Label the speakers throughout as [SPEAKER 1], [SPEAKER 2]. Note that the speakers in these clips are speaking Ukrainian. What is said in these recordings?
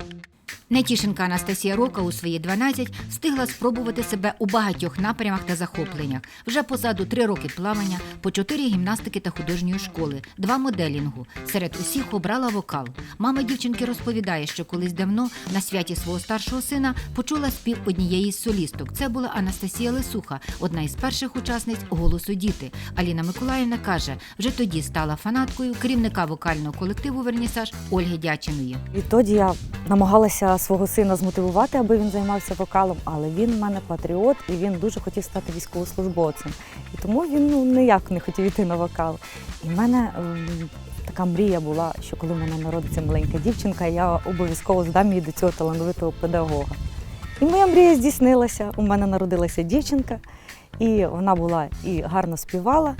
[SPEAKER 1] Thank you. Нетішенка Анастасія Рока у свої 12 встигла спробувати себе у багатьох напрямах та захопленнях. Вже позаду три роки плавання, по чотири гімнастики та художньої школи, два моделінгу. Серед усіх обрала вокал. Мама дівчинки розповідає, що колись давно на святі свого старшого сина почула спів однієї з солісток. Це була Анастасія Лисуха, одна із перших учасниць голосу діти. Аліна Миколаївна каже, вже тоді стала фанаткою керівника вокального колективу Вернісаж Ольги Дячиної.
[SPEAKER 2] Відтоді я намагалася свого сина змотивувати, аби він займався вокалом, але він в мене патріот і він дуже хотів стати військовослужбовцем. І тому він ну, ніяк не хотів йти на вокал. І в мене ем, така мрія була, що коли в мене народиться маленька дівчинка, я обов'язково здам її до цього талановитого педагога. І моя мрія здійснилася. У мене народилася дівчинка, і вона була і гарно співала,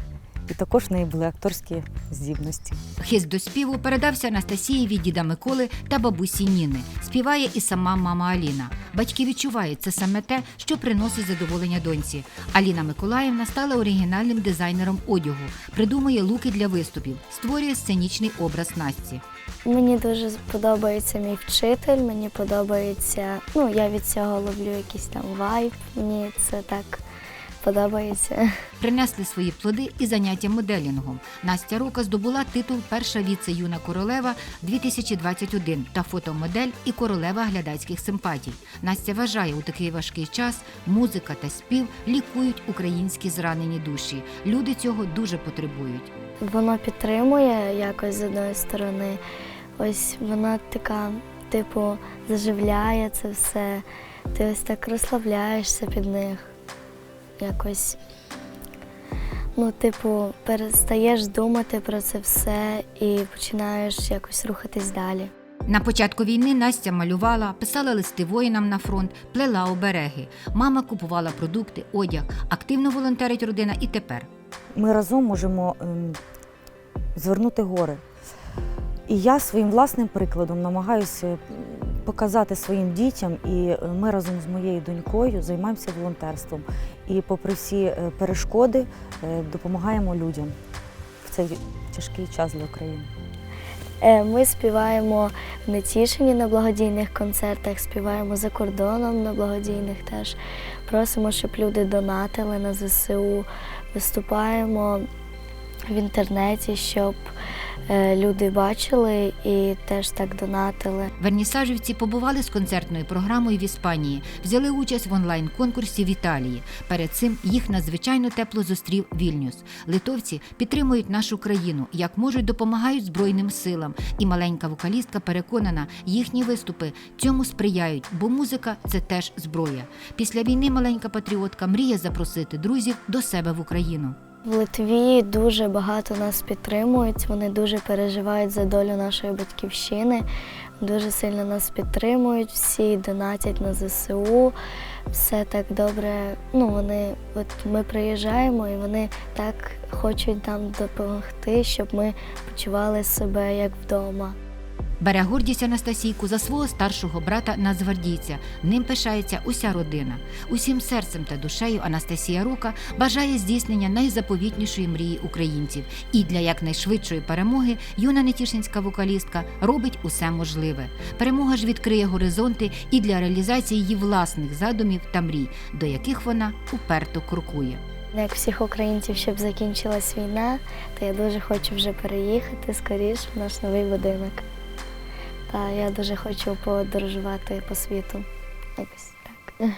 [SPEAKER 2] і також в неї були акторські здібності.
[SPEAKER 1] Хист до співу передався Анастасії від діда Миколи та бабусі Ніни. Співає і сама мама Аліна. Батьки відчувають це саме те, що приносить задоволення доньці. Аліна Миколаївна стала оригінальним дизайнером одягу, придумує луки для виступів, створює сценічний образ Насті.
[SPEAKER 3] Мені дуже подобається мій вчитель, мені подобається, ну я від цього ловлю якийсь там вайб, мені це так подобається.
[SPEAKER 1] Принесли свої плоди і заняття моделінгом. Настя Рока здобула титул Перша віце-юна королева 2021 та фотомодель і королева глядацьких симпатій. Настя вважає, у такий важкий час музика та спів лікують українські зранені душі. Люди цього дуже потребують.
[SPEAKER 3] Воно підтримує якось з одної сторони. Ось вона така, типу, заживляє це все. Ти ось так розслабляєшся під них. Якось. Ну, типу, перестаєш думати про це все і починаєш якось рухатись далі.
[SPEAKER 1] На початку війни Настя малювала, писала листи воїнам на фронт, плела обереги. Мама купувала продукти, одяг, активно волонтерить родина і тепер.
[SPEAKER 2] ми разом можемо ем, звернути гори. І я своїм власним прикладом намагаюся показати своїм дітям, і е, ми разом з моєю донькою займаємося волонтерством. І попри всі е, перешкоди е, допомагаємо людям в цей тяжкий час для України.
[SPEAKER 3] Ми співаємо в Нетішині на благодійних концертах, співаємо за кордоном на благодійних теж. Просимо, щоб люди донатили на ЗСУ, виступаємо в інтернеті, щоб люди бачили і теж так донатили.
[SPEAKER 1] Вернісажівці побували з концертною програмою в Іспанії, взяли участь в онлайн-конкурсі в Італії. Перед цим їх надзвичайно тепло зустрів Вільнюс. Литовці підтримують нашу країну, як можуть допомагають Збройним силам. І маленька вокалістка переконана, їхні виступи цьому сприяють, бо музика це теж зброя. Після війни маленька патріотка мріє запросити друзів до себе в Україну.
[SPEAKER 3] В Литві дуже багато нас підтримують. Вони дуже переживають за долю нашої батьківщини, дуже сильно нас підтримують, всі донатять на ЗСУ. Все так добре. Ну вони, от ми приїжджаємо і вони так хочуть нам допомогти, щоб ми почували себе як вдома.
[SPEAKER 1] Бере гордість Анастасійку за свого старшого брата нацгвардійця. Ним пишається уся родина. Усім серцем та душею Анастасія Рука бажає здійснення найзаповітнішої мрії українців. І для якнайшвидшої перемоги юна нетішинська вокалістка робить усе можливе. Перемога ж відкриє горизонти і для реалізації її власних задумів та мрій, до яких вона уперто крокує.
[SPEAKER 3] Як всіх українців, щоб закінчилась війна, то я дуже хочу вже переїхати скоріш в наш новий будинок. Та я дуже хочу подорожувати по світу. Якось так.